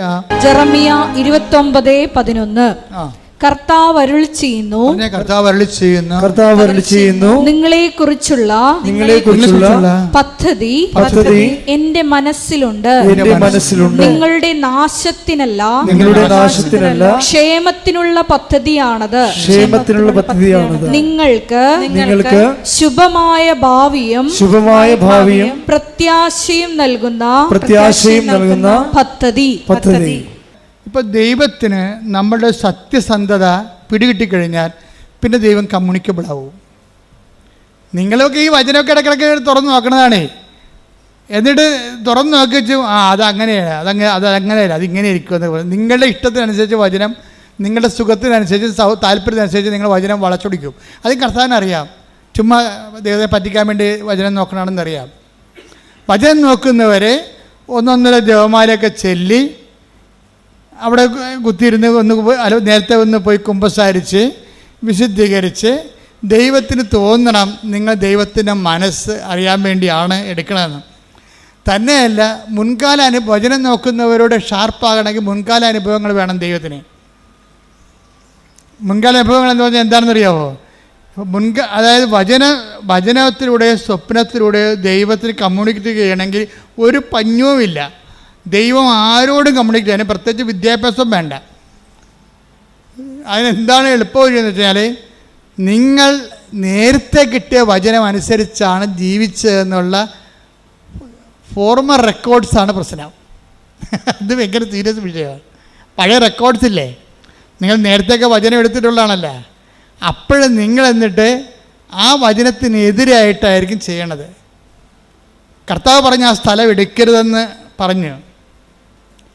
ആ, ഇരുപത്തി ഒമ്പത് പതിനൊന്ന്. കർത്താവ് അരുൾ ചെയ്യുന്നു. കർത്താവ് അരളി ചെയ്യുന്നു. കർത്താവ് അരുളി ചെയ്യുന്നു. നിങ്ങളെ കുറിച്ചുള്ള നിങ്ങളെ കുറിച്ചുള്ള പദ്ധതി പദ്ധതി എന്റെ മനസ്സിലുണ്ട്. എന്റെ മനസ്സിലുണ്ട്. നിങ്ങളുടെ നാശത്തിനല്ല നിങ്ങളുടെ നാശത്തിനല്ല ക്ഷേമത്തിനുള്ള പദ്ധതിയാണത്. ക്ഷേമത്തിനുള്ള പദ്ധതിയാണത്. നിങ്ങൾക്ക് നിങ്ങൾക്ക് ശുഭമായ ഭാവിയും ശുഭമായ ഭാവിയും പ്രത്യാശയും നൽകുന്ന പ്രത്യാശയും നൽകുന്ന പദ്ധതി. പദ്ധതി. ഇപ്പൊ ദൈവത്തിന് നമ്മളുടെ സത്യസന്ധത പിടികിട്ടിക്കഴിഞ്ഞാൽ പിന്നെ ദൈവം കമ്മ്യൂണിക്കബിൾ ആവും നിങ്ങളൊക്കെ ഈ വചനമൊക്കെ ഇടയ്ക്കിടയ്ക്ക് തുറന്നു നോക്കണതാണേ. എന്നിട്ട് തുറന്നു നോക്കി വെച്ചു ആ അത് അങ്ങനെയാണ് അതങ്ങനെ അത് അങ്ങനെയല്ല അത് ഇങ്ങനെ ഇരിക്കുമെന്ന് നിങ്ങളുടെ ഇഷ്ടത്തിനനുസരിച്ച് വചനം നിങ്ങളുടെ സുഖത്തിനനുസരിച്ച് സൗ താല്പര്യത്തിനനുസരിച്ച് നിങ്ങൾ വചനം വളച്ചൊടിക്കും. അത് കർത്താവിനറിയാം ചുമ്മാ ദൈവത്തെ പറ്റിക്കാൻ വേണ്ടി വചനം നോക്കണമെന്നറിയാം വചനം നോക്കുന്നവരെ ഒന്നൊന്നര ദേവമാലയൊക്കെ ചെല്ലി അവിടെ കുത്തിയിരുന്ന് ഒന്ന് അല്ല നേരത്തെ ഒന്ന് പോയി കുമ്പസാരിച്ച് വിശുദ്ധീകരിച്ച് ദൈവത്തിന് തോന്നണം നിങ്ങൾ ദൈവത്തിന്റെ മനസ്സ് അറിയാൻ വേണ്ടിയാണ് എടുക്കണമെന്ന് തന്നെയല്ല മുൻകാല അനു വചനം നോക്കുന്നവരോട് ഷാർപ്പാകണമെങ്കിൽ മുൻകാല അനുഭവങ്ങൾ വേണം ദൈവത്തിന്. മുൻകാല അനുഭവങ്ങൾ എന്ന് പറഞ്ഞാൽ എന്താണെന്ന് അറിയാമോ മുൻക അതായത് വചന വചനത്തിലൂടെയോ സ്വപ്നത്തിലൂടെയോ ദൈവത്തിന് കമ്മ്യൂണിക്കേറ്റ് ചെയ്യണമെങ്കിൽ ഒരു പഞ്ഞവുമില്ല. ദൈവം ആരോടും കമ്മ്യൂണിക്കേറ്റ് ചെയ്യാൻ പ്രത്യേകിച്ച് വിദ്യാഭ്യാസം വേണ്ട. അതിനെന്താണ് എളുപ്പം എന്ന് വെച്ചാൽ നിങ്ങൾ നേരത്തെ കിട്ടിയ വചനം അനുസരിച്ചാണ് ജീവിച്ചതെന്നുള്ള ഫോർമർ റെക്കോർഡ്സാണ് പ്രശ്നം. അത് ഭയങ്കര സീരിയസ് വിഷയമാണ്. പഴയ റെക്കോർഡ്സ് ഇല്ലേ? നിങ്ങൾ നേരത്തെയൊക്കെ വചനം എടുത്തിട്ടുള്ളതാണല്ലോ. അപ്പോഴും നിങ്ങൾ എന്നിട്ട് ആ വചനത്തിനെതിരായിട്ടായിരിക്കും ചെയ്യണത്. കർത്താവ് പറഞ്ഞ ആ സ്ഥലം എടുക്കരുതെന്ന് പറഞ്ഞു.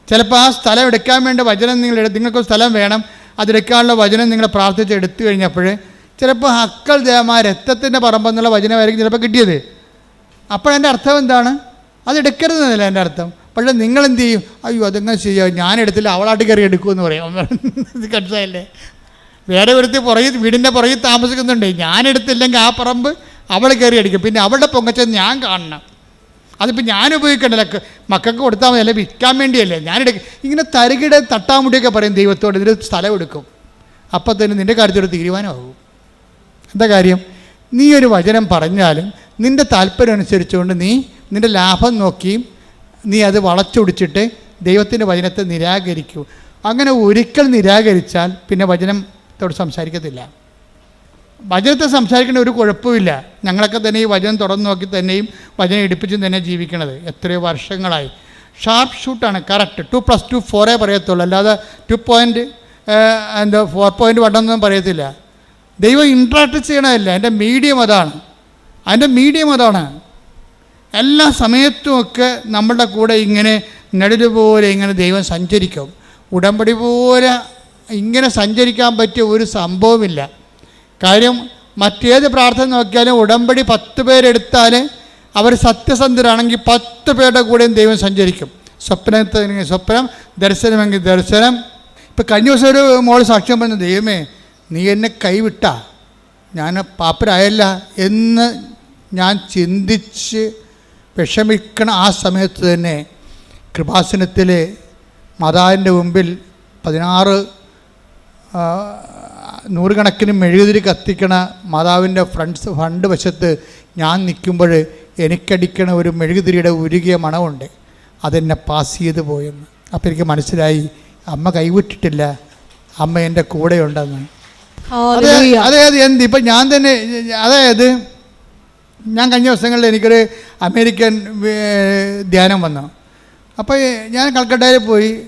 ചിലപ്പോൾ ആ സ്ഥലം എടുക്കാൻ വേണ്ട വചനം നിങ്ങൾ നിങ്ങൾക്ക് സ്ഥലം വേണം അതെടുക്കാനുള്ള വചനം നിങ്ങൾ പ്രാർത്ഥിച്ച് എടുത്തു കഴിഞ്ഞപ്പോൾ ചിലപ്പോൾ ഹക്കൾ ദേവമാ രക്തത്തിന്റെ പറമ്പെന്നുള്ള വചനമായിരിക്കും ചിലപ്പോൾ കിട്ടിയത്. അപ്പോൾ എന്റെ അർത്ഥം എന്താണ്? അത് എടുക്കരുതെന്നല്ല എന്റെ അർത്ഥം. പക്ഷേ നിങ്ങൾ എന്ത് ചെയ്യും? അയ്യോ അതെങ്ങനെ ചെയ്യാം? ഞാനെടുത്തില്ല അവളാട്ട് കയറി എടുക്കുമെന്ന് പറയും. ഇത് കൺസായല്ലേ വേറെ ഒരുത്തി പുറകിൽ വീടിന്റെ പുറകിൽ താമസിക്കുന്നുണ്ട്. ഞാനെടുത്തില്ലെങ്കിൽ ആ പറമ്പ് അവൾ കയറി അടിക്കും പിന്നെ അവളുടെ പൊങ്ങച്ചത് ഞാൻ കാണണം. അതിപ്പോൾ ഞാൻ ഉപയോഗിക്കണ്ടല്ലോ മക്കൾക്ക് കൊടുത്താൽ മതി അല്ലെ വിൽക്കാൻ വേണ്ടിയല്ലേ? ഞാനെടുക്കും ഇങ്ങനെ തരികിട തട്ടാമുടിയൊക്കെ പറയും ദൈവത്തോട് ഇതിന് സ്ഥലം എടുക്കും. അപ്പം തന്നെ നിന്റെ കാര്യത്തിൽ ഒരു തീരുമാനമാകും. എന്താ കാര്യം? നീ ഒരു വചനം പറഞ്ഞാലും നിന്റെ താല്പര്യം അനുസരിച്ചുകൊണ്ട് നീ നിന്റെ ലാഭം നോക്കിയും നീ അത് വളച്ചൊടിച്ചിട്ട് ദൈവത്തിന്റെ വചനത്തെ നിരാകരിക്കൂ. അങ്ങനെ ഒരിക്കൽ നിരാകരിച്ചാൽ പിന്നെ വചനത്തോട് സംസാരിക്കത്തില്ല. വചനത്തെ സംസാരിക്കേണ്ട ഒരു കുഴപ്പമില്ല. ഞങ്ങളൊക്കെ തന്നെ ഈ വചനം തുറന്നു നോക്കി തന്നെയും വചനം എടുപ്പിച്ചും തന്നെ ജീവിക്കണത്. എത്രയോ വർഷങ്ങളായി. ഷാർപ്പ് ഷൂട്ടാണ് കറക്റ്റ് ടു പ്ലസ് ടു ഫോറേ പറയത്തുള്ളൂ. അല്ലാതെ ടു പോയിന്റ് എന്താ ഫോർ പോയിന്റ് വണ്ണൊന്നും പറയത്തില്ല. ദൈവം ഇൻട്രാക്ട് ചെയ്യണമല്ല എന്റെ മീഡിയം അതാണ്. അതിന്റെ മീഡിയം അതാണ്. എല്ലാ സമയത്തുമൊക്കെ നമ്മളുടെ കൂടെ ഇങ്ങനെ നെടൽ പോലെ ഇങ്ങനെ ദൈവം സഞ്ചരിക്കും. ഉടമ്പടി പോലെ ഇങ്ങനെ സഞ്ചരിക്കാൻ പറ്റിയ ഒരു സംഭവമില്ല. കാര്യം മറ്റേത് പ്രാർത്ഥന നോക്കിയാലും ഉടമ്പടി പത്ത് പേരെടുത്താൽ അവർ സത്യസന്ധരാണെങ്കിൽ പത്ത് പേരുടെ കൂടെയും ദൈവം സഞ്ചരിക്കും. സ്വപ്നത്തിന് സ്വപ്നം ദർശനമെങ്കിൽ ദർശനം. ഇപ്പം കഴിഞ്ഞ ദിവസം ഒരു മോൾ സാക്ഷ്യം പറഞ്ഞു ദൈവമേ നീ എന്നെ കൈവിട്ട. ഞാൻ പാപ്പരായല്ല എന്ന് ഞാൻ ചിന്തിച്ച് വിഷമിക്കണ ആ സമയത്ത് തന്നെ കൃപാസനത്തിലെ മാതാവിന്റെ മുമ്പിൽ പതിനാറ് നൂറുകണക്കിന് മെഴുകുതിരി കത്തിക്കണ മാതാവിന്റെ ഫ്രണ്ട്സ് ഫണ്ട് വശത്ത് ഞാൻ നിൽക്കുമ്പോൾ എനിക്കടിക്കണ ഒരു മെഴുകുതിരിയുടെ ഉരുകിയ മണമുണ്ട്. അതെന്നെ പാസ് ചെയ്ത് പോയെന്ന്. അപ്പോൾ എനിക്ക് മനസ്സിലായി അമ്മ കൈവിട്ടിട്ടില്ല. അമ്മ എന്റെ കൂടെയുണ്ടെന്ന്. അതെ അതായത് എന്ത്? ഇപ്പം ഞാൻ തന്നെ അതായത് ഞാൻ കഴിഞ്ഞ ദിവസങ്ങളിൽ എനിക്കൊരു അമേരിക്കൻ ധ്യാനം വന്നു. അപ്പോൾ ഞാൻ കൽക്കട്ടയിൽ പോയി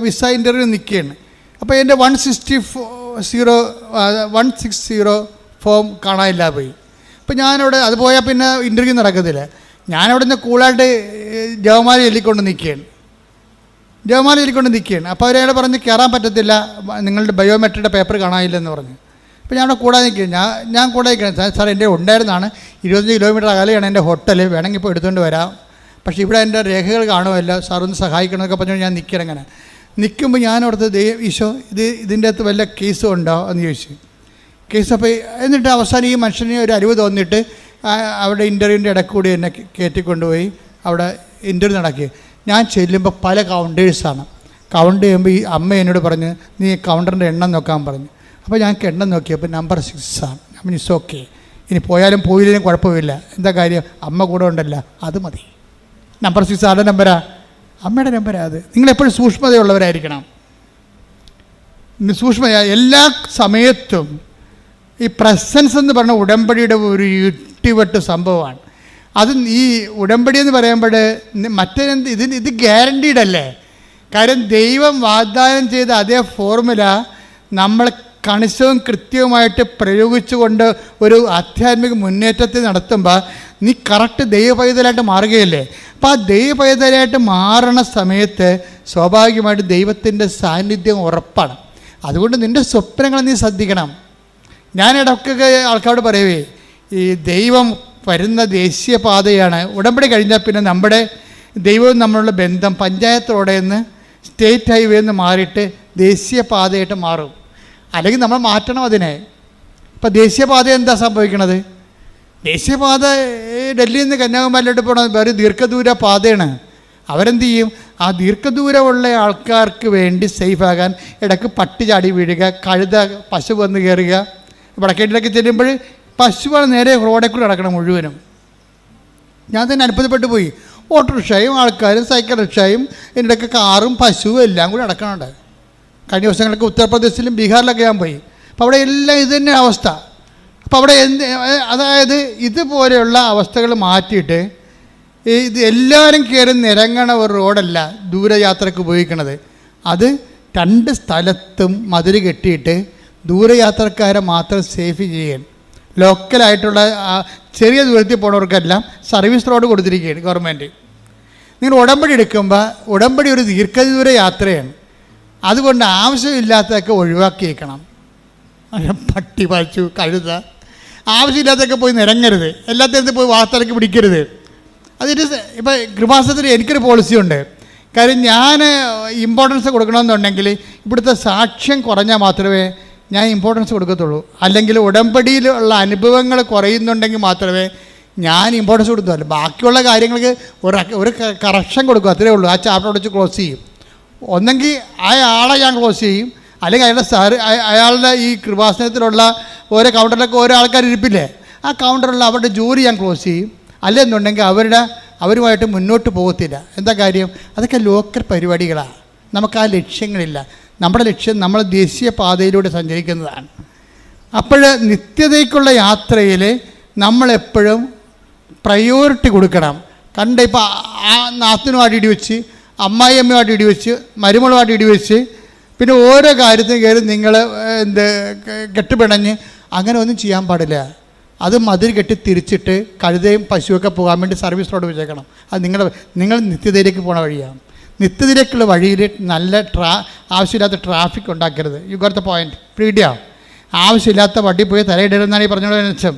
വിസ ഇന്റർവ്യൂ നിൽക്കുകയാണ്. അപ്പോൾ എന്റെ one sixty four zero one six zero form കാണാനില്ല പോയി. അപ്പോൾ ഞാനവിടെ അത് പോയാൽ പിന്നെ ഇന്റർവ്യൂ നടക്കത്തില്ല. ഞാനവിടെ നിന്ന് കൂളായിട്ട് ജവമാല ചൊല്ലിക്കൊണ്ട് നിൽക്കുകയാണ്. ജവമാല ചൊല്ലിക്കൊണ്ട് നിൽക്കുകയാണ്. അപ്പോൾ അവരയാൾ പറഞ്ഞ് കയറാൻ പറ്റത്തില്ല. നിങ്ങളുടെ ബയോമെട്രിയുടെ പേപ്പർ കാണാനില്ലെന്ന് പറഞ്ഞു. അപ്പോൾ ഞാൻ കൂടാതെ നിൽക്കുകയാണ്. ഞാൻ ഞാൻ കൂടെ നിൽക്കുകയാണ്. സാർ എന്റെ ഉണ്ടായിരുന്നതാണ് ഇരുപത്തഞ്ച് കിലോമീറ്റർ അകലെയാണ് എന്റെ ഹോട്ടൽ. വേണമെങ്കിൽ ഇപ്പോൾ എടുത്തുകൊണ്ട് വരാം. പക്ഷേ ഇവിടെ എന്റെ രേഖകൾ കാണുമല്ലോ. സാർ ഒന്ന് സഹായിക്കണമെന്നൊക്കെ പറഞ്ഞു ഞാൻ നിൽക്കണം അങ്ങനെ. നിൽക്കുമ്പോൾ ഞാൻ അവിടുത്തെ ദൈവം ഈശോ ഇത് ഇതിന്റെ അകത്ത് വല്ല കേസും ഉണ്ടോ എന്ന് ചോദിച്ചു. കേസ് അപ്പോൾ എന്നിട്ട് അവസാനം ഈ മനുഷ്യനെ ഒരു അറിവ് തോന്നിയിട്ട് അവിടെ ഇന്റർവ്യൂവിന്റെ ഇടയ്ക്ക് കൂടി എന്നെ കയറ്റിക്കൊണ്ടുപോയി അവിടെ ഇന്റർവ്യൂ നടക്കി ഞാൻ ചെല്ലുമ്പോൾ പല കൗണ്ടേഴ്സാണ് കൗണ്ട് ചെയ്യുമ്പോൾ ഈ അമ്മ എന്നോട് പറഞ്ഞ് നീ കൗണ്ടറിന്റെ എണ്ണം നോക്കാൻ പറഞ്ഞു. അപ്പോൾ ഞാൻ എണ്ണം നോക്കിയപ്പോൾ നമ്പർ സിക്സ് ആണ്. അപ്പം ഇറ്റ്സ് ഓക്കെ ഇനി പോയാലും പോയില്ലെങ്കിലും കുഴപ്പമില്ല. എന്താ കാര്യം? അമ്മ കൂടെ ഉണ്ടല്ല. അത് മതി. നമ്പർ സിക്സ് ആരുടെ നമ്പരാ അമ്മയുടെ നമ്പരാ അത്. നിങ്ങളെപ്പോഴും സൂക്ഷ്മതയുള്ളവരായിരിക്കണം. സൂക്ഷ്മ എല്ലാ സമയത്തും ഈ പ്രസൻസ് എന്ന് പറഞ്ഞ ഉടമ്പടിയുടെ ഒരു ഇട്ടിവെട്ട് സംഭവമാണ്. അത് ഈ ഉടമ്പടി എന്ന് പറയുമ്പോൾ മറ്റേ ഇതിന് ഇത് ഗ്യാരണ്ടീഡ് അല്ലേ? കാര്യം ദൈവം വാഗ്ദാനം ചെയ്ത അതേ ഫോർമുല നമ്മൾ കണിശവും കൃത്യവുമായിട്ട് പ്രയോഗിച്ചുകൊണ്ട് ഒരു ആധ്യാത്മിക മുന്നേറ്റത്തിൽ നടത്തുമ്പോൾ നീ കറക്റ്റ് ദൈവപൈതലായിട്ട് മാറുകയല്ലേ? അപ്പം ആ ദൈവപൈതലായിട്ട് മാറണ സമയത്ത് സ്വാഭാവികമായിട്ട് ദൈവത്തിന്റെ സാന്നിധ്യം ഉറപ്പാണ്. അതുകൊണ്ട് നിന്റെ സ്വപ്നങ്ങൾ നീ ശ്രദ്ധിക്കണം. ഞാൻ ഇടയ്ക്കൊക്കെ ആൾക്കാരോട് പറയുവേ ഈ ദൈവം വരുന്ന ദേശീയപാതയാണ് ഉടമ്പടി കഴിഞ്ഞാൽ പിന്നെ നമ്മുടെ ദൈവവും നമ്മളുള്ള ബന്ധം പഞ്ചായത്തോടെ നിന്ന് സ്റ്റേറ്റ് ഹൈവേ എന്ന് മാറിയിട്ട് ദേശീയപാതയായിട്ട് മാറും. അല്ലെങ്കിൽ നമ്മൾ മാറ്റണം അതിനെ. ഇപ്പം ദേശീയപാത എന്താ സംഭവിക്കണത്? ദേശീയപാത ഡൽഹിയിൽ നിന്ന് കന്യാകുമാരിലോട്ട് പോകണം ഒരു ദീർഘദൂര പാതയാണ്. അവരെന്ത് ചെയ്യും? ആ ദീർഘദൂരമുള്ള ആൾക്കാർക്ക് വേണ്ടി സേഫ് സേഫാകാൻ ഇടയ്ക്ക് പട്ടി ചാടി വീഴുക കഴുത പശു വന്ന് കയറുക. വടക്കേട്ടിലൊക്കെ ചെല്ലുമ്പോൾ പശുവാണ് നേരെ റോഡിൽ കൂടി നടക്കണം മുഴുവനും. ഞാൻ തന്നെ അത്ഭുതപ്പെട്ടു പോയി. ഓട്ടോറിക്ഷയും ആൾക്കാരും സൈക്കിൾ റിക്ഷയും ഇതിന്റെ കാറും പശുവും എല്ലാം കൂടി നടക്കണുണ്ട്. കഴിഞ്ഞ ദിവസങ്ങളൊക്കെ ഉത്തർപ്രദേശിലും ബീഹാറിലൊക്കെ ഞാൻ പോയി. അപ്പോൾ അവിടെ എല്ലാം ഇത് തന്നെ അവസ്ഥ. അപ്പോൾ അവിടെ എന്ത് അതായത് ഇതുപോലെയുള്ള അവസ്ഥകൾ മാറ്റിയിട്ട് ഇത് എല്ലാവരും കയറി നിരങ്ങണ ഒരു റോഡല്ല ദൂരയാത്രയ്ക്ക് ഉപയോഗിക്കണത്. അത് രണ്ട് സ്ഥലത്തും മതിൽ കെട്ടിയിട്ട് ദൂരയാത്രക്കാരെ മാത്രം സേഫ് ചെയ്യാൻ ലോക്കലായിട്ടുള്ള ചെറിയ ദൂരത്തിൽ പോണവർക്കെല്ലാം സർവീസ് റോഡ് കൊടുത്തിരിക്കുകയാണ് ഗവൺമെന്റ്. നിങ്ങൾ ഉടമ്പടി എടുക്കുമ്പോൾ ഉടമ്പടി ഒരു ദീർഘദൂര യാത്രയാണ്. അതുകൊണ്ട് ആവശ്യമില്ലാത്തതൊക്കെ ഒഴിവാക്കിയേക്കണം. പട്ടി പശു കഴുത. ആവശ്യമില്ലാത്തൊക്കെ പോയി നിരങ്ങരുത്. എല്ലാത്തിനകത്ത് പോയി വാർത്തലൊക്കെ പിടിക്കരുത്. അതിന് ഇപ്പം കൃപാസനത്തിൽ എനിക്കൊരു പോളിസി ഉണ്ട്. കാര്യം ഞാൻ ഇമ്പോർട്ടൻസ് കൊടുക്കണമെന്നുണ്ടെങ്കിൽ ഇവിടുത്തെ സാക്ഷ്യം കുറഞ്ഞാൽ മാത്രമേ ഞാൻ ഇമ്പോർട്ടൻസ് കൊടുക്കത്തുള്ളൂ. അല്ലെങ്കിൽ ഉടമ്പടിയിലുള്ള അനുഭവങ്ങൾ കുറയുന്നുണ്ടെങ്കിൽ മാത്രമേ ഞാൻ ഇമ്പോർട്ടൻസ് കൊടുത്തുള്ളൂ ബാക്കിയുള്ള കാര്യങ്ങൾക്ക് ഒരു ഒരു കറക്ഷൻ കൊടുക്കും. അത്രേ ഉള്ളൂ. ആ ചാപ്റ്റർ അടച്ച് ക്ലോസ് ചെയ്യും. ഒന്നെങ്കിൽ അയാളെ ഞാൻ ക്ലോസ് ചെയ്യും. അല്ലെങ്കിൽ അയാളുടെ സാർ അയാളുടെ ഈ കൃപാസനത്തിലുള്ള ഓരോ കൗണ്ടറിലൊക്കെ ഓരോ ആൾക്കാർ ഇരിപ്പില്ലേ? ആ കൗണ്ടറിലുള്ള അവരുടെ ജോലി ഞാൻ ക്ലോസ് ചെയ്യും. അല്ലെന്നുണ്ടെങ്കിൽ അവരുടെ അവരുമായിട്ട് മുന്നോട്ട് പോകത്തില്ല. എന്താ കാര്യം? അതൊക്കെ ലോക്കൽ പരിപാടികളാണ് നമുക്ക് ആ ലക്ഷ്യങ്ങളില്ല. നമ്മുടെ ലക്ഷ്യം നമ്മൾ ദേശീയ പാതയിലൂടെ സഞ്ചരിക്കുന്നതാണ്. അപ്പോൾ നിത്യതയ്ക്കുള്ള യാത്രയിൽ നമ്മളെപ്പോഴും പ്രയോറിറ്റി കൊടുക്കണം. കണ്ട ഇപ്പോൾ ആ നാത്തിനുമായിട്ട് വെച്ച് അമ്മായിയമ്മയുമായിട്ട് ഇടിവെച്ച് മരുമളുമായിട്ട് ഇടി വെച്ച് പിന്നെ ഓരോ കാര്യത്തിനും കയറി നിങ്ങൾ എന്ത് കെട്ടുപിണഞ്ഞ് അങ്ങനെ ഒന്നും ചെയ്യാൻ പാടില്ല. അത് മതിൽ കെട്ടി തിരിച്ചിട്ട് കഴുതയും പശുവൊക്കെ പോകാൻ വേണ്ടി സർവീസ് റോഡ് വെച്ചേക്കണം. അത് നിങ്ങളുടെ നിങ്ങൾ നിത്യതയിലേക്ക് പോണ വഴിയാണ്. നിത്യതയിലേക്കുള്ള വഴിയിൽ നല്ല ട്രാ ആവശ്യമില്ലാത്ത ട്രാഫിക് ഉണ്ടാക്കരുത്. യു ഗോട്ട് ദ പോയിന്റ് പ്രീഡിയാ ആവശ്യമില്ലാത്ത വണ്ടി പോയി തലയിടരുതെന്നാണ് ഈ വെച്ചാൽ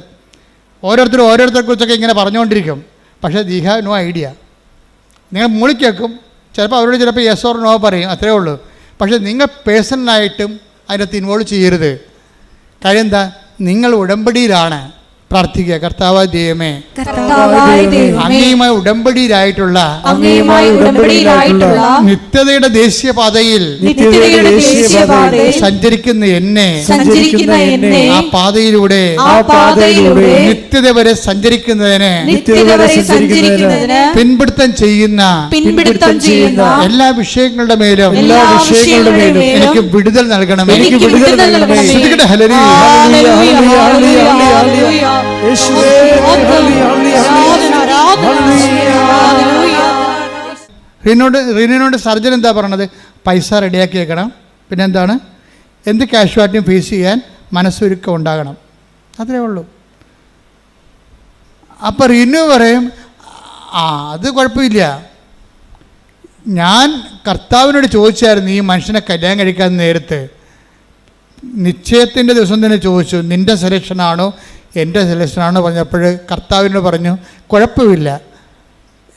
ഓരോരുത്തരും ഓരോരുത്തരെ കുറിച്ചൊക്കെ ഇങ്ങനെ പറഞ്ഞുകൊണ്ടിരിക്കും. പക്ഷേ ദി നോ ഐഡിയ. നിങ്ങൾ മൂളി കേൾക്കും ചിലപ്പോൾ അവരോട് ചിലപ്പോൾ യെസ് ഓർ നോ പറയും അത്രേ ഉള്ളൂ. പക്ഷേ നിങ്ങൾ പേഴ്സണലായിട്ടും അതിനകത്ത് ഇൻവോൾവ് ചെയ്യരുത്. കാര്യം എന്താ? നിങ്ങൾ ഉടമ്പടിയിലാണ്. പ്രാർത്ഥിക്കുക. കർത്താവായ ദൈവമേ അങ്ങയുമായി ഉടമ്പടിയിലായിട്ടുള്ള നിത്യതയുടെ ദേശീയപാതയിൽ സഞ്ചരിക്കുന്ന എന്നെ ആ പാതയിലൂടെ നിത്യത വരെ സഞ്ചരിക്കുന്നതിന് പിൻപിടുത്തം ചെയ്യുന്ന പിൻപിടുത്തം ചെയ്യുന്ന എല്ലാ വിഷയങ്ങളുടെ മേലും എല്ലാ വിഷയങ്ങളുടെ മേലും എനിക്ക് വിടുതൽ നൽകണം എനിക്ക് വിടുതൽ നൽകണമേ. ശ്രുതികട്ടെ റിനോട്. റീനോട് സർജൻ എന്താ പറഞ്ഞത് പൈസ റെഡിയാക്കി വെക്കണം. പിന്നെ എന്താണ് എന്ത് കാഷ്വാലിറ്റിയും ഫേസ് ചെയ്യാൻ മനസ്സൊരുക്കം ഉണ്ടാകണം. അത്രേ ഉള്ളൂ. അപ്പോൾ റിനു പറയും ആ അത് കുഴപ്പമില്ല. ഞാൻ കർത്താവിനോട് ചോദിച്ചായിരുന്നു ഈ മനുഷ്യനെ കല്യാണം കഴിക്കാൻ നേരത്തെ. നിശ്ചയത്തിന്റെ ദിവസം തന്നെ ചോദിച്ചു നിന്റെ സെലക്ഷനാണോ എന്റെ സെലക്ഷനാണ് പറഞ്ഞപ്പോൾ കർത്താവിനോട് പറഞ്ഞു കുഴപ്പമില്ല.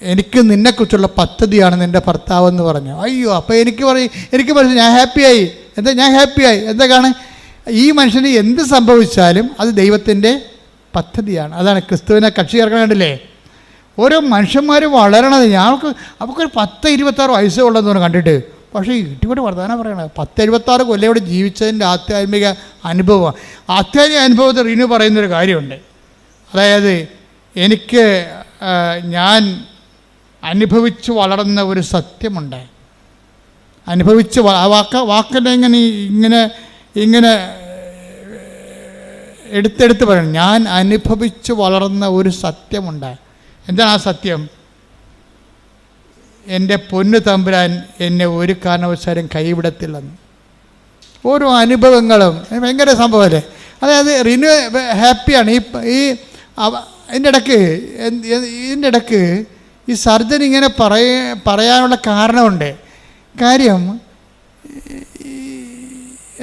എനിക്ക് നിന്നെക്കുറിച്ചുള്ള പദ്ധതിയാണ് നിന്റെ ഭർത്താവ് എന്ന് പറഞ്ഞു. അയ്യോ അപ്പോൾ എനിക്ക് പറയും എനിക്ക് പറഞ്ഞു ഞാൻ ഹാപ്പിയായി. എന്താ ഞാൻ ഹാപ്പിയായി? എന്തൊക്കെയാണ് ഈ മനുഷ്യന് എന്ത് സംഭവിച്ചാലും അത് ദൈവത്തിന്റെ പദ്ധതിയാണ്. അതാണ് ക്രിസ്തുവിനെ കക്ഷി കണ്ടില്ലേ? ഓരോ മനുഷ്യന്മാർ വളരണത്. ഞങ്ങൾക്ക് അവർക്കൊരു പത്ത് ഇരുപത്താറ് വയസ്സേ ഉള്ളതെന്ന് പറഞ്ഞ് കണ്ടിട്ട്. പക്ഷേ ഇട്ടിവിടെ വർത്തമാനം പറയണത് പത്ത് എഴുപത്താറ് കൊല്ലം ഇവിടെ ജീവിച്ചതിന്റെ ആധ്യാത്മിക അനുഭവം ആധ്യാത്മിക അനുഭവത്തിൽ റീനു പറയുന്നൊരു കാര്യമുണ്ട്. അതായത് എനിക്ക് ഞാൻ അനുഭവിച്ച് വളർന്ന ഒരു സത്യമുണ്ട്. അനുഭവിച്ച് വാക്ക വാക്കിന്റെ ഇങ്ങനെ ഇങ്ങനെ ഇങ്ങനെ എടുത്തെടുത്ത് പറയണം. ഞാൻ അനുഭവിച്ച് വളർന്ന ഒരു സത്യമുണ്ട്. എന്താണ് ആ സത്യം? എന്റെ പൊന്നു തമ്പുരാൻ എന്നെ ഒരു കാരണവശാലും കൈവിടത്തില്ലെന്ന്. ഓരോ അനുഭവങ്ങളും ഭയങ്കര സംഭവമല്ലേ? അതായത് റിനു ഹാപ്പിയാണ്. ഈ ഈ ഇതിന്റെ എന്ത് ഇതിന്റെ ഇടയ്ക്ക് ഈ സർജൻ ഇങ്ങനെ പറയ പറയാനുള്ള കാരണമുണ്ട്. കാര്യം ഈ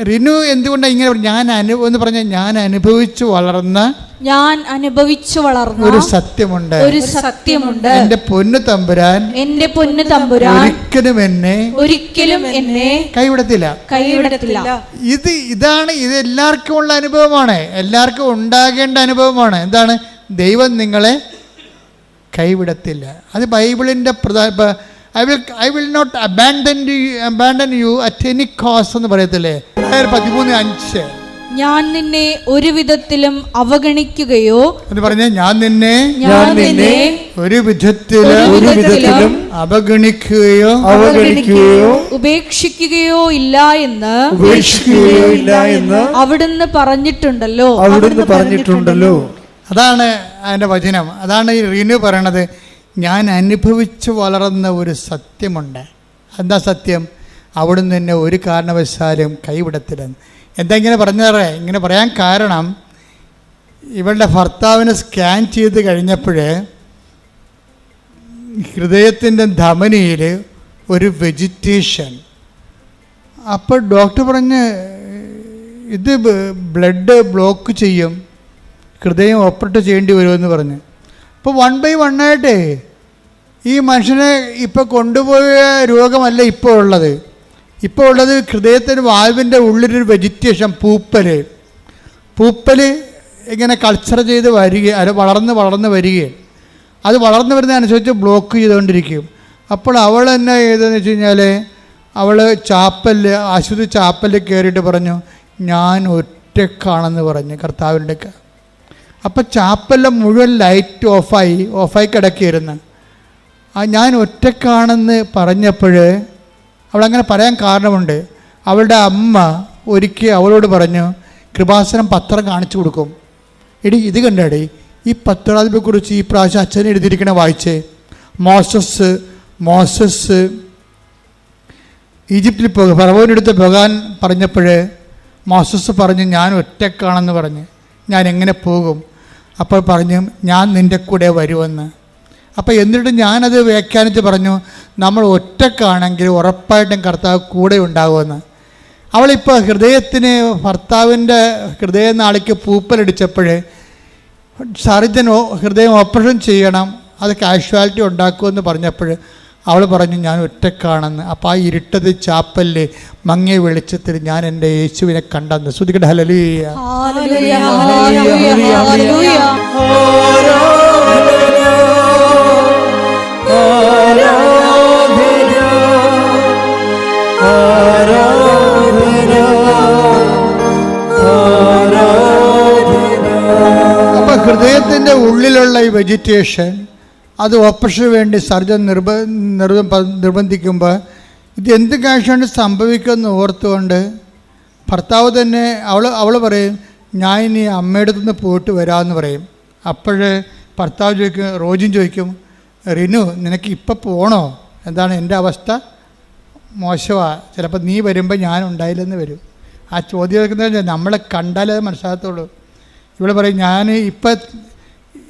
റിനു എന്തുകൊണ്ടാണ് ഇങ്ങനെ ഞാൻ അനു എന്ന് പറഞ്ഞാൽ ഞാൻ അനുഭവിച്ചു വളർന്ന ഞാൻ അനുഭവിച്ചു വളർന്ന ഒരു സത്യമുണ്ട്. ഒരു സത്യമുണ്ട്. എന്റെ പൊന്നു തമ്പുരാൻ എന്റെ പൊന്നു തമ്പുരാൻ ഒരിക്കലും എന്നെ ഒരിക്കലും എന്നെ കൈവിടത്തില്ല. കൈവിടത്തില്ല. ഇത് ഇതാണ് ഇത് എല്ലാവർക്കും ഉള്ള അനുഭവമാണ്. എല്ലാവർക്കും ഉണ്ടാകേണ്ട അനുഭവമാണ്. എന്താണ്? ദൈവം നിങ്ങളെ കൈവിടത്തില്ല. അത് ബൈബിളിന്റെ പ്രധാന I will I will not abandon abandon you at any cost എന്ന് പറയത്തില്ലേ? പതിമൂന്ന് അഞ്ച് ഞാൻ നിന്നെ ഒരു വിധത്തിലും അവഗണിക്കുകയോ എന്ന് പറഞ്ഞ ഞാൻ നിന്നെ ഞാൻ നിന്നെ ഒരു വിധത്തിൽ ഒരു വിധത്തിലും അവഗണിക്കുകയോ അവഗണിക്കുകയോ ഉപേക്ഷിക്കുകയോ ഇല്ല എന്ന് ഉപേക്ഷിക്കുകയോ ഇല്ല എന്ന് അവിടുന്ന് പറഞ്ഞിട്ടുണ്ടല്ലോ. അവിടുന്ന് പറഞ്ഞിട്ടുണ്ടല്ലോ. അതാണ് അതിന്റെ വചനം. അതാണ് ഈ റീനു പറയണത്. ഞാൻ അനുഭവിച്ചു വളർന്ന ഒരു സത്യമുണ്ട്. എന്താ സത്യം? അവിടുന്ന് എന്നെ ഒരു കാരണവശാലും കൈവിടത്തില്ലെന്ന്. എന്താ ഇങ്ങനെ പറഞ്ഞാറേ? ഇങ്ങനെ പറയാൻ കാരണം ഇവളുടെ ഭർത്താവിനെ സ്കാൻ ചെയ്ത് കഴിഞ്ഞപ്പോൾ ഹൃദയത്തിന്റെ ധമനിയിൽ ഒരു വെജിറ്റേഷൻ. അപ്പോൾ ഡോക്ടർ പറഞ്ഞ് ഇത് ബ്ലഡ് ബ്ലോക്ക് ചെയ്യും ഹൃദയം ഓപ്പറേറ്റ് ചെയ്യേണ്ടി വരുമെന്ന് പറഞ്ഞ്. അപ്പോൾ വൺ ബൈ വൺ ആയിട്ടേ ഈ മനുഷ്യനെ ഇപ്പോൾ കൊണ്ടുപോയ രോഗമല്ല ഇപ്പോൾ ഉള്ളത്. ഇപ്പോൾ ഉള്ളത് ഹൃദയത്തിന് വായുവിന്റെ ഉള്ളിലൊരു വെജിറ്റേഷൻ പൂപ്പൽ പൂപ്പൽ ഇങ്ങനെ കൾച്ചർ ചെയ്ത് വരിക അത് വളർന്ന് വളർന്ന് വരികയാണ് അത് വളർന്നു വരുന്നതനുസരിച്ച് ബ്ലോക്ക് ചെയ്തുകൊണ്ടിരിക്കും. അപ്പോൾ അവൾ എന്നാ ചെയ്തതെന്ന് വെച്ച് കഴിഞ്ഞാൽ അവൾ ചാപ്പലിൽ ആശുപത്രി ചാപ്പലിൽ കയറിയിട്ട് പറഞ്ഞു ഞാൻ ഒറ്റക്കാണെന്ന് പറഞ്ഞു കർത്താവിന്റെ അപ്പോൾ അപ്പം ചാപ്പലിലെ മുഴുവൻ ലൈറ്റ് ഓഫായി ഓഫായി കിടക്കിയിരുന്നു ആ ഞാൻ ഒറ്റക്കാണെന്ന് പറഞ്ഞപ്പോൾ അവളങ്ങനെ പറയാൻ കാരണമുണ്ട്. അവളുടെ അമ്മ ഒരിക്കൽ അവളോട് പറഞ്ഞു കൃപാസനം പത്രം കാണിച്ചു കൊടുക്കും. എടി ഇത് കണ്ടടി? ഈ പത്രാധിപെക്കുറിച്ച് ഈ പ്രാവശ്യം അച്ഛൻ എഴുതിയിരിക്കണ വായിച്ചേ. Moses Moses. ഈജിപ്തിൽ പോക ഫറവോനടുത്ത് പോകാൻ പറഞ്ഞപ്പോൾ മോസസ് പറഞ്ഞു ഞാൻ ഒറ്റക്കാണെന്ന് പറഞ്ഞ്. ഞാൻ എങ്ങനെ പോകും? അപ്പോൾ പറഞ്ഞു ഞാൻ നിന്റെ കൂടെ വരുമെന്ന്. അപ്പോൾ എന്നിട്ട് ഞാനത് വ്യാഖ്യാനിച്ച് പറഞ്ഞു നമ്മൾ ഒറ്റക്കാണെങ്കിൽ ഉറപ്പായിട്ടും കർത്താവ് കൂടെ ഉണ്ടാകുമെന്ന്. അവളിപ്പോൾ ഹൃദയത്തിന് ഭർത്താവിന്റെ ഹൃദയ നാളിക്ക് പൂപ്പലടിച്ചപ്പോൾ സർജൻ ഓ- ഹൃദയം ഓപ്പറേഷൻ ചെയ്യണം അത് കാഷ്വാലിറ്റി ഉണ്ടാക്കുമെന്ന് പറഞ്ഞപ്പോൾ അവൾ പറഞ്ഞു ഞാൻ ഒറ്റക്കാണെന്ന്. അപ്പോൾ ആ ഇരുട്ടത് ചാപ്പലിൽ മങ്ങിയ വെളിച്ചത്തിൽ ഞാൻ എന്റെ യേശുവിനെ കണ്ടെന്ന്. ശ്രുതിക്കട്ടെ ഹലലിയ ഹൃദയത്തിന്റെ ഉള്ളിലുള്ള ഈ വെജിറ്റേഷൻ അത് ഓപ്പറേഷന് വേണ്ടി സർജൻ നിർബ നിർബ നിർബന്ധിക്കുമ്പോൾ ഇത് എന്ത് കാഴ്ചയാണ് സംഭവിക്കുമെന്ന് ഓർത്തുകൊണ്ട് ഭർത്താവ് തന്നെ അവൾ അവൾ പറയും ഞാൻ ഇനി അമ്മയുടെ നിന്ന് പോയിട്ട് വരാമെന്ന് പറയും. അപ്പോഴേ ഭർത്താവ് ചോദിക്കും റോജിൻ ചോദിക്കും റിനു നിനക്ക് ഇപ്പം പോകണോ എന്താണ് എന്റെ അവസ്ഥ? മോശമാണ് ചിലപ്പോൾ നീ വരുമ്പോൾ ഞാൻ ഉണ്ടായില്ലെന്ന് വരും. ആ ചോദ്യം കേൾക്കുന്നത് നമ്മളെ കണ്ടാലേ മനസ്സിലാകത്തുള്ളൂ. ഇവിടെ പറയും ഞാൻ ഇപ്പം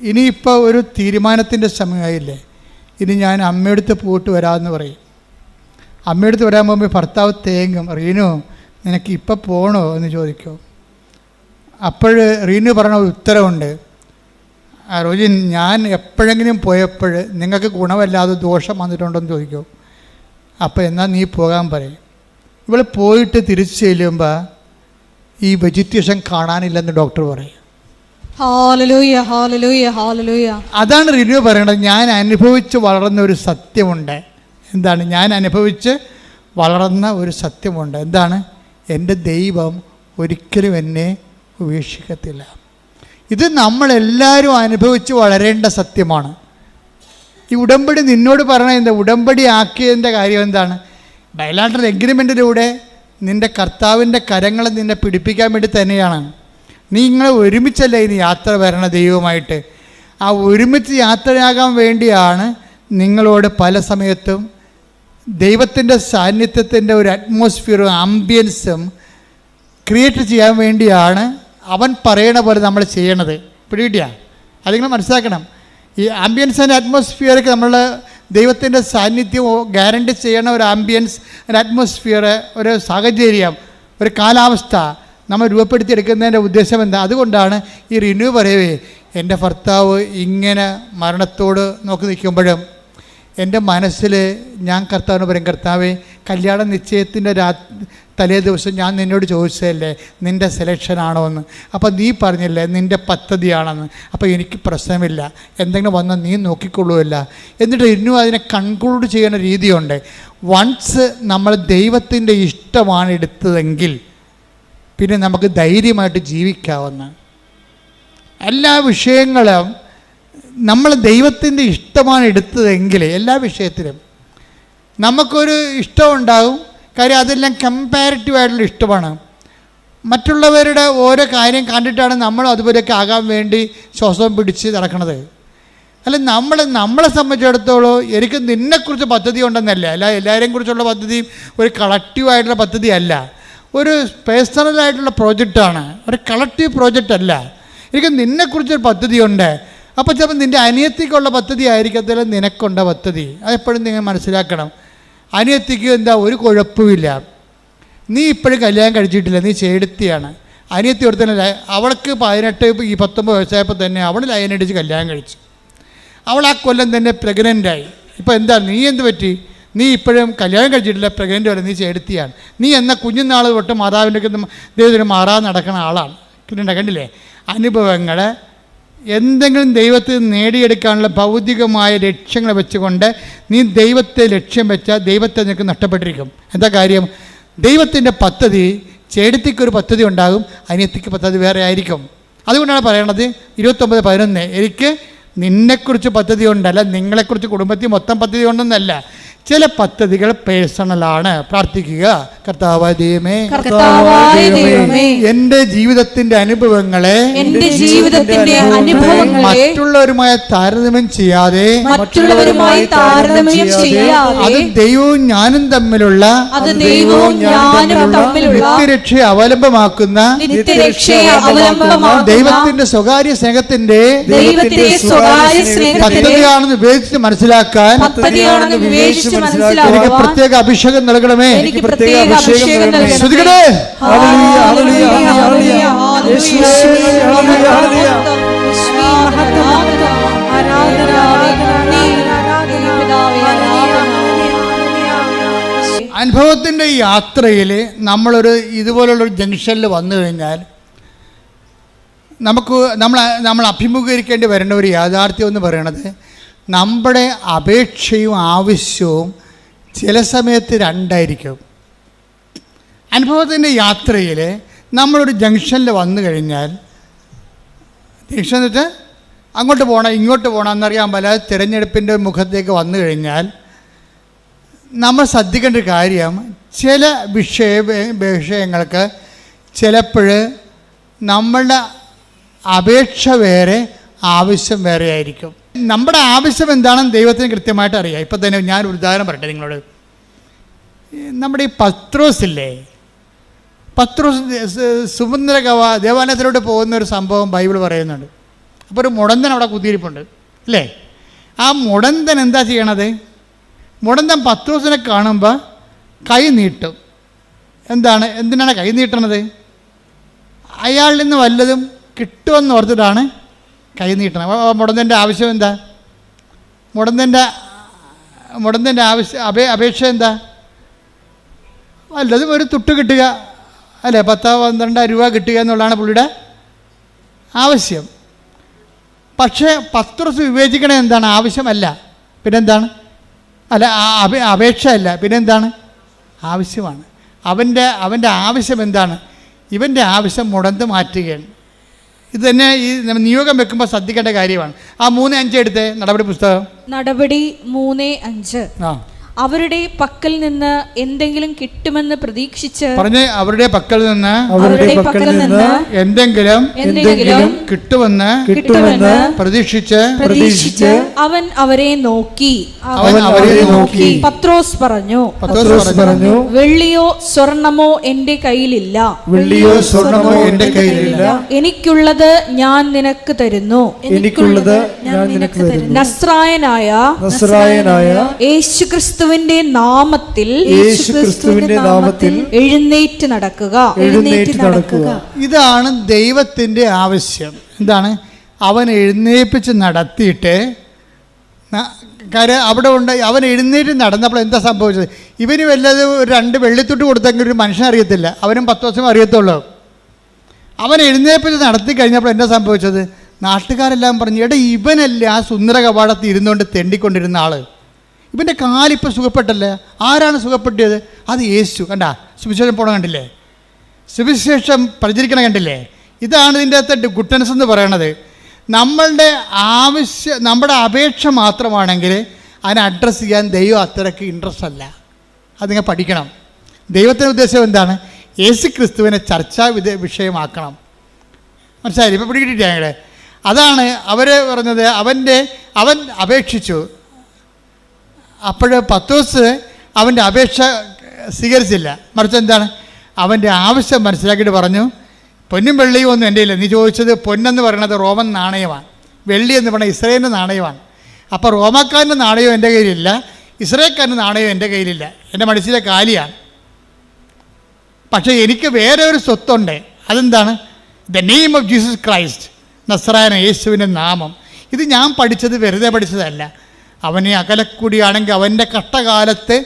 ഇനിയിപ്പോൾ ഒരു തീരുമാനത്തിന്റെ സമയമായില്ലേ. ഇനി ഞാൻ അമ്മയടുത്ത് പോയിട്ട് വരാമെന്ന് പറയും. അമ്മയടുത്ത് വരാൻ പോകുമ്പോൾ ഭർത്താവ് തേങ്ങും റീനു നിനക്ക് ഇപ്പം പോകണോ എന്ന് ചോദിക്കും. അപ്പോൾ റീനു പറഞ്ഞ ഉത്തരവുണ്ട്. റോജിൻ ഞാൻ എപ്പോഴെങ്കിലും പോയപ്പോൾ നിങ്ങൾക്ക് ഗുണമല്ലാതെ ദോഷം വന്നിട്ടുണ്ടോ എന്ന് ചോദിക്കും. അപ്പോൾ എന്നാൽ നീ പോകാൻ പറയും. ഇവൾ പോയിട്ട് തിരിച്ചു ചെല്ലുമ്പോൾ ഈ വെജിറ്റേഷൻ കാണാനില്ലെന്ന് ഡോക്ടർ പറയും. അതാണ് റിനു പറയണത്. ഞാൻ അനുഭവിച്ച് വളർന്ന ഒരു സത്യമുണ്ട്. എന്താണ്? ഞാൻ അനുഭവിച്ച് വളർന്ന ഒരു സത്യമുണ്ട്. എന്താണ്? എന്റെ ദൈവം ഒരിക്കലും എന്നെ ഉപേക്ഷിക്കത്തില്ല. ഇത് നമ്മളെല്ലാവരും അനുഭവിച്ച് വളരേണ്ട സത്യമാണ്. ഈ ഉടമ്പടി നിന്നോട് പറയണ എന്താ? ഉടമ്പടി ആക്കിയതിന്റെ കാര്യം എന്താണ്? ബയലാട്ടർ എഗ്രിമെന്റിലൂടെ നിന്റെ കർത്താവിന്റെ കരങ്ങളെ നിന്നെ പിടിപ്പിക്കാൻ വേണ്ടി തന്നെയാണ്. നിങ്ങൾ ഒരുമിച്ചല്ലേ ഇനി യാത്ര വരണ ദൈവമായിട്ട് ആ ഒരുമിച്ച് യാത്രയാകാൻ വേണ്ടിയാണ് നിങ്ങളോട് പല സമയത്തും ദൈവത്തിന്റെ സാന്നിധ്യത്തിന്റെ ഒരു അറ്റ്മോസ്ഫിയറും ആംബിയൻസും ക്രിയേറ്റ് ചെയ്യാൻ വേണ്ടിയാണ് അവൻ പറയണ പോലെ നമ്മൾ ചെയ്യണത്. പിടികിട്ടിയാ? അത് നിങ്ങൾ മനസ്സിലാക്കണം. ഈ ആംബിയൻസ് ആൻഡ് അറ്റ്മോസ്ഫിയർക്ക് നമ്മൾ ദൈവത്തിന്റെ സാന്നിധ്യം ഗ്യാരണ്ടി ചെയ്യണ ഒരു ആംബിയൻസ് ആൻഡ് അറ്റ്മോസ്ഫിയർ ഒരു സാഹചര്യം ഒരു കാലാവസ്ഥ നമ്മൾ രൂപപ്പെടുത്തിയെടുക്കുന്നതിന്റെ ഉദ്ദേശം എന്താ? അതുകൊണ്ടാണ് ഈ റിന്യൂ പറയവേ എന്റെ ഭർത്താവ് ഇങ്ങനെ മരണത്തോട് നോക്കി നിൽക്കുമ്പോഴും എന്റെ മനസ്സിൽ ഞാൻ കർത്താവിന് പറയും കർത്താവേ കല്യാണ നിശ്ചയത്തിന്റെ രാ തലേ ദിവസം ഞാൻ നിന്നോട് ചോദിച്ചതല്ലേ നിന്റെ സെലക്ഷൻ ആണോ എന്ന് അപ്പോൾ നീ പറഞ്ഞില്ലേ നിന്റെ പദ്ധതിയാണെന്ന്. അപ്പോൾ എനിക്ക് പ്രശ്നമില്ല എന്തെങ്കിലും വന്നാൽ നീ നോക്കിക്കൊള്ളുമല്ല എന്നിട്ട് ഇന്നും അതിനെ കൺക്ലൂഡ് ചെയ്യുന്ന രീതിയുണ്ട്. വൺസ് നമ്മൾ ദൈവത്തിന്റെ ഇഷ്ടമാണ് എടുത്തതെങ്കിൽ പിന്നെ നമുക്ക് ധൈര്യമായിട്ട് ജീവിക്കാവുന്ന എല്ലാ വിഷയങ്ങളും നമ്മൾ ദൈവത്തിന്റെ ഇഷ്ടമാണ് എടുത്തതെങ്കിൽ എല്ലാ വിഷയത്തിലും നമുക്കൊരു ഇഷ്ടമുണ്ടാകും കാര്യം അതെല്ലാം കമ്പാരിറ്റീവ് ആയിട്ടുള്ള ഇഷ്ടമാണ്. മറ്റുള്ളവരുടെ ഓരോ കാര്യം കണ്ടിട്ടാണ് നമ്മൾ അതുപോലെയൊക്കെ ആകാൻ വേണ്ടി ശ്വാസം പിടിച്ച് നടക്കുന്നത് അല്ല നമ്മൾ നമ്മളെ സംബന്ധിച്ചിടത്തോളം എനിക്ക് നിന്നെക്കുറിച്ച് പദ്ധതി ഉണ്ടെന്നല്ല. അല്ല എല്ലാവരെയും കുറിച്ചുള്ള പദ്ധതിയും ഒരു കളക്റ്റീവായിട്ടുള്ള പദ്ധതി അല്ല ഒരു പേഴ്സണലായിട്ടുള്ള പ്രോജക്റ്റാണ് ഒരു കളക്റ്റീവ് പ്രോജക്റ്റ് അല്ല. എനിക്ക് നിന്നെക്കുറിച്ചൊരു പദ്ധതിയുണ്ട് അപ്പോൾ ചിലപ്പോൾ നിന്റെ അനിയത്തിക്കുള്ള പദ്ധതി ആയിരിക്കത്തില്ല നിനക്കുണ്ട പദ്ധതി. അതെപ്പോഴും നിങ്ങൾ മനസ്സിലാക്കണം. അനിയത്തിക്ക് എന്താ ഒരു കുഴപ്പമില്ല നീ ഇപ്പോഴും കല്യാണം കഴിച്ചിട്ടില്ല നീ ചേടുത്തിയാണ് അനിയത്തി തന്നെ അവൾക്ക് പതിനെട്ട് ഈ പത്തൊമ്പത് വയസ്സായപ്പോൾ തന്നെ അവൾ ലൈനടിച്ച് കല്യാണം കഴിച്ചു. അവൾ ആ കൊല്ലം തന്നെ പ്രഗ്നന്റായി ഇപ്പോൾ എന്താ നീ എന്ത് പറ്റി? നീ ഇപ്പോഴും കല്യാണം കഴിച്ചിട്ടില്ല പ്രഗ്നന്റ് വരെ നീ ചേടുത്തിയാണ് നീ എന്ന കുഞ്ഞുനാൾ തൊട്ട് മാതാവിന്റെ ദൈവത്തിന് മാറാതെ നടക്കുന്ന ആളാണ്. പിന്നെ കണ്ടില്ലേ? അനുഭവങ്ങൾ എന്തെങ്കിലും ദൈവത്തിൽ നേടിയെടുക്കാനുള്ള ഭൗതികമായ ലക്ഷ്യങ്ങൾ വെച്ചുകൊണ്ട് നീ ദൈവത്തെ ലക്ഷ്യം വെച്ചാൽ ദൈവത്തെ നിനക്ക് നഷ്ടപ്പെട്ടിരിക്കും. എന്താ കാര്യം? ദൈവത്തിന്റെ പദ്ധതി ചേടത്തിക്കൊരു പദ്ധതി ഉണ്ടാകും അനിയത്തിക്ക് പദ്ധതി വേറെ ആയിരിക്കും. അതുകൊണ്ടാണ് പറയണത് ഇരുപത്തൊമ്പത് പതിനൊന്ന്. എനിക്ക് നിന്നെക്കുറിച്ച് പദ്ധതി ഉണ്ടല്ല നിങ്ങളെക്കുറിച്ച് കുടുംബത്തിൽ മൊത്തം പദ്ധതി ഉണ്ടെന്നല്ല. ചില പദ്ധതികൾ പേഴ്സണലാണ്. പ്രാർത്ഥിക്കുക. കർത്താവ് ദൈവമേ എന്റെ ജീവിതത്തിന്റെ അനുഭവങ്ങളെ എന്റെ ജീവിതത്തിന്റെ അനുഭവങ്ങളെ മറ്റുള്ളവരുമായി താരതമ്യം ചെയ്യാതെ മറ്റുള്ളവരുമായി താരതമ്യം അത് ചെയ്യാതെ ദൈവവും ഞാനും തമ്മിലുള്ള അത് ദൈവവും ഞാനും തമ്മിലുള്ള നിത്യരക്ഷയെ അവലംബമാക്കുന്ന നിത്യരക്ഷയെ അവലംബമാക്കുന്ന ദൈവത്തിന്റെ സ്വകാര്യ സ്നേഹത്തിന്റെ ദൈവത്തിന്റെ സ്വകാര്യ സ്നേഹത്തിന്റെ പദ്ധതിയാണെന്ന് വിവേചിച്ച് മനസ്സിലാക്കാൻ പദ്ധതിയാണെന്ന് വിവേചിച്ച് എനിക്ക് മനസ്സിലാക്കുവാൻ പ്രത്യേക അഭിഷേകം നൽകണമേ. എനിക്ക് പ്രത്യേക അഭിഷേകം നൽകണമേ. Hallelujah, hallelujah, hallelujah, hallelujah. യേശുവേ, ഹല്ലേലൂയ, ഹല്ലേലൂയ. അനുഭവത്തിന്റെ യാത്രയിൽ നമ്മളൊരു ഇതുപോലുള്ളൊരു ജംഗ്ഷനിൽ വന്നു കഴിഞ്ഞാൽ നമുക്ക് നമ്മൾ നമ്മൾ അഭിമുഖീകരിക്കേണ്ടി വരേണ്ട ഒരു യാഥാർത്ഥ്യം എന്ന് പറയണത് നമ്മുടെ അപേക്ഷയും ആവശ്യവും ചില സമയത്ത് രണ്ടായിരിക്കും. അനുഭവത്തിന്റെ യാത്രയിൽ നമ്മളൊരു ജംഗ്ഷനിൽ വന്നു കഴിഞ്ഞാൽ ജംഗ്ഷൻ എന്നിട്ട് അങ്ങോട്ട് പോകണം ഇങ്ങോട്ട് പോകണം എന്നറിയാൻ പല തിരഞ്ഞെടുപ്പിന്റെ മുഖത്തേക്ക് വന്നു കഴിഞ്ഞാൽ നമ്മൾ ശ്രദ്ധിക്കേണ്ട കാര്യം ചില വിഷയ വിഷയങ്ങൾക്ക് ചിലപ്പോൾ നമ്മളുടെ അപേക്ഷ വേറെ ആവശ്യം വേറെ ആയിരിക്കും. നമ്മുടെ ആവശ്യം എന്താണെന്ന് ദൈവത്തിന് കൃത്യമായിട്ട് അറിയാം. ഇപ്പം തന്നെ ഞാൻ ഒരു ഉദാഹരണം പറയട്ടെ നിങ്ങളോട്. നമ്മുടെ ഈ പത്രോസില്ലേ? പത്രോസ് സുമന്ദ്ര ഗവ ദേവാലയത്തിലോട്ട് പോകുന്ന ഒരു സംഭവം ബൈബിൾ പറയുന്നുണ്ട്. അപ്പോൾ ഒരു മുടന്തൻ അവിടെ കുത്തിയിരിപ്പുണ്ട് അല്ലേ? ആ മുടന്തൻ എന്താ ചെയ്യണത്? മുടന്തൻ പത്രോസിനെ കാണുമ്പോൾ കൈ നീട്ടും. എന്താണ്? എന്തിനാണ് കൈ നീട്ടണത്? അയാളിൽ നിന്ന് വല്ലതും കിട്ടുമെന്ന് ഓർത്തിട്ടാണ് കൈ നീട്ടണം. അപ്പോൾ മുടന്തന്റെ ആവശ്യം എന്താ? മുടന്തന്റെ മുടന്തന്റെ ആവശ്യം അപേ അപേക്ഷ എന്താ? വല്ലതും ഒരു തുട്ട് കിട്ടുക. അല്ലേ? പത്തോ പന്ത്രണ്ടോ രൂപ കിട്ടുക എന്നുള്ളതാണ് പുള്ളിയുടെ ആവശ്യം. പക്ഷേ പത്രോസ് വിവേചിക്കണേ എന്താണ്? ആവശ്യമല്ല. പിന്നെന്താണ്? അല്ല അപേ അപേക്ഷ അല്ല പിന്നെന്താണ്? ആവശ്യമാണ്. അവന്റെ അവന്റെ ആവശ്യം എന്താണ്? ഇവന്റെ ആവശ്യം മുടന്ത് മാറ്റുകയാണ്. ഇത് തന്നെ ഈ നിയോഗം വെക്കുമ്പോൾ ശ്രദ്ധിക്കേണ്ട കാര്യമാണ്. ആ മൂന്ന് അഞ്ച് എടുത്തേ നടപടി പുസ്തകം? നടപടി മൂന്ന് അഞ്ച്. ആ. അവരുടെ പക്കൽ നിന്ന് എന്തെങ്കിലും കിട്ടുമെന്ന് പ്രതീക്ഷിച്ച് പറഞ്ഞ് അവരുടെ പക്കൽ നിന്ന് അവരുടെ പക്കൽ നിന്ന് എന്തെങ്കിലും എന്തെങ്കിലും കിട്ടുമെന്ന് കിട്ടുമെന്ന് പ്രതീക്ഷിച്ച് പ്രതീക്ഷിച്ച് അവൻ അവരെ നോക്കി. അവൻ അവരെ നോക്കി. പത്രോസ് പറഞ്ഞു. പത്രോസ് പറഞ്ഞു. വെള്ളിയോ സ്വർണമോ എന്റെ കയ്യിലില്ല. വെള്ളിയോ സ്വർണമോ എന്റെ കയ്യിലില്ല. എനിക്കുള്ളത് ഞാൻ നിനക്ക് തരുന്നു. എനിക്കുള്ളത് ഞാൻ നിനക്ക് തരുന്നു. നസ്രായനായ നസ്രായനായ യേശുക്രിസ്തുവിന്റെ നാമത്തിൽ യേശു ക്രിസ്തുവിന്റെ നാമത്തിൽ എഴുന്നേറ്റ് നടക്കുക. എഴുന്നേറ്റ് നടക്കുക. ഇതാണ് ദൈവത്തിന്റെ ആവശ്യം. എന്താണ്? അവൻ എഴുന്നേൽപ്പിച്ച് നടത്തിയിട്ട് കാര്യം അവിടെ ഉണ്ട്. അവൻ എഴുന്നേറ്റ് നടന്നപ്പോൾ എന്താ സംഭവിച്ചത്? ഇവന് വല്ലതും ഒരു രണ്ട് വെള്ളിത്തുട്ട് കൊടുത്തെങ്കിൽ ഒരു മനുഷ്യൻ അറിയത്തില്ല. അവനും പത്ത് ദിവസം അറിയത്തുള്ളൂ. അവൻ എഴുന്നേൽപ്പിച്ച് നടത്തി കഴിഞ്ഞപ്പോൾ എന്താ സംഭവിച്ചത്? നാട്ടുകാരെല്ലാം പറഞ്ഞു എടാ ഇവനല്ലേ ആ സുന്ദര കവാടത്തിൽ ഇരുന്നുകൊണ്ട് തെണ്ടിക്കൊണ്ടിരുന്ന ആൾ? ഇവന്റെ കാലിപ്പോൾ സുഖപ്പെട്ടല്ലേ? ആരാണ് സുഖപ്പെട്ടത് അത് യേശു. കണ്ട? സുവിശേഷം പോണ കണ്ടില്ലേ? സുവിശേഷം പ്രചരിക്കണ കണ്ടില്ലേ? ഇതാണ് ഇതിന്റെ അകത്ത് ഗുഡ്നസ് എന്ന് പറയണത്. നമ്മളുടെ ആവശ്യം നമ്മുടെ അപേക്ഷ മാത്രമാണെങ്കിൽ അതിനെ അഡ്രസ്സ് ചെയ്യാൻ ദൈവം അത്രയ്ക്ക് ഇൻട്രസ്റ്റ് അല്ല. അത് നിങ്ങൾ പഠിക്കണം. ദൈവത്തിന്റെ ഉദ്ദേശം എന്താണ്? യേശു ക്രിസ്തുവിനെ ചർച്ചാ വിധ വിഷയമാക്കണം. മനസ്സിലായില്ലേ? ഇപ്പോൾ പിടികിട്ടിട്ടില്ല അതാണ് അവർ പറഞ്ഞത്. അവന്റെ അവൻ അപേക്ഷിച്ചു. അപ്പോൾ പത്തോസ് അവന്റെ അപേക്ഷ സ്വീകരിച്ചില്ല. മറിച്ച് എന്താണ്? അവന്റെ ആവശ്യം മനസ്സിലാക്കിയിട്ട് പറഞ്ഞു പൊന്നും വെള്ളിയും ഒന്നും എന്റെ ഇല്ല നീ ചോദിച്ചത് പൊന്നെന്ന് പറയുന്നത് റോമൻ നാണയമാണ്. വെള്ളി എന്ന് പറയുന്നത് ഇസ്രയേലിന്റെ നാണയമാണ്. അപ്പോൾ റോമാക്കാരന്റെ നാണയം എന്റെ കയ്യിലില്ല ഇസ്രയേൽക്കാരന്റെ നാണയം എന്റെ കയ്യിലില്ല. എന്റെ മനസ്സിലെ കാലിയാണ്. പക്ഷേ എനിക്ക് വേറെ ഒരു സ്വത്തുണ്ട്. അതെന്താണ്? The name of Jesus Christ നസ്രായന യേശുവിന്റെ നാമം. ഇത് ഞാൻ പഠിച്ചത് വെറുതെ പഠിച്ചതല്ല. അവനെ അകലക്കുടിയാണെങ്കിൽ അവന്റെ കഷ്ടകാലത്ത്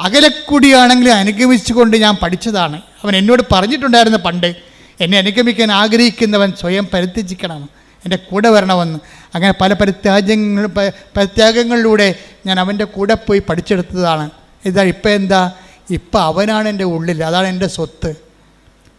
അകലക്കുടിയാണെങ്കിൽ അനുഗമിച്ചുകൊണ്ട് ഞാൻ പഠിച്ചതാണ്. അവൻ എന്നോട് പറഞ്ഞിട്ടുണ്ടായിരുന്നു പണ്ട് എന്നെ അനുഗമിക്കാൻ ആഗ്രഹിക്കുന്നവൻ സ്വയം പരിത്യജിക്കണം എന്റെ കൂടെ വരണമെന്ന്. അങ്ങനെ പല പരിത്യാജ്യങ്ങൾ പ- പരിത്യാഗങ്ങളിലൂടെ ഞാൻ അവന്റെ കൂടെ പോയി പഠിച്ചെടുത്തതാണ്. ഇതാ ഇപ്പം എന്താ? ഇപ്പം അവനാണ് എന്റെ ഉള്ളിൽ അതാണ് എന്റെ സ്വത്ത്.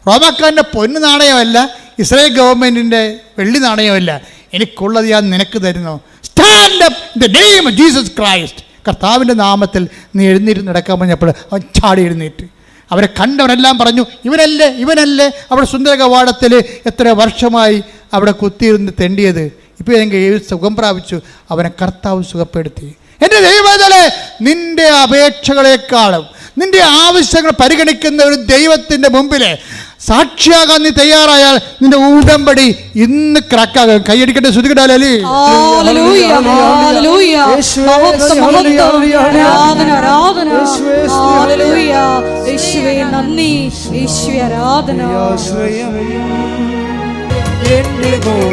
റോമാക്കാരന്റെ പൊന്നു നാണയമല്ല ഇസ്രായേൽ ഗവൺമെന്റിന്റെ വെള്ളി നാണയമല്ല. എനിക്കുള്ളത് ഞാൻ നിനക്ക് തരുന്നു. Stand up the name of Jesus Christ കർത്താവിന്റെ നാമത്തിൽ നീ എഴുന്നേറ്റ് നടക്കാൻ പറഞ്ഞപ്പോൾ അവൻ ചാടി എഴുന്നേറ്റ്. അവരെ കണ്ടവരെല്ലാം പറഞ്ഞു ഇവനല്ലേ ഇവനല്ലേ? അവിടെ സുന്ദര കവാടത്തിൽ എത്ര വർഷമായി അവിടെ കുത്തിയിരുന്ന് തെണ്ടിയത്. ഇപ്പോൾ എനിക്ക് സുഖം പ്രാപിച്ചു അവനെ കർത്താവ് സുഖപ്പെടുത്തി. എന്റെ ദൈവതലെ നിന്റെ അപേക്ഷകളെക്കാളും നിന്റെ ആവശ്യങ്ങൾ പരിഗണിക്കുന്ന ഒരു ദൈവത്തിന്റെ മുമ്പിൽ സാക്ഷിയാകാൻ നീ തയ്യാറായാൽ നിന്റെ ഉടമ്പടി ഇന്ന് ക്രാക്കാകും കൈയടിക്കട്ടെ ശ്രുതിക്കട്ടാലേ നന്ദി.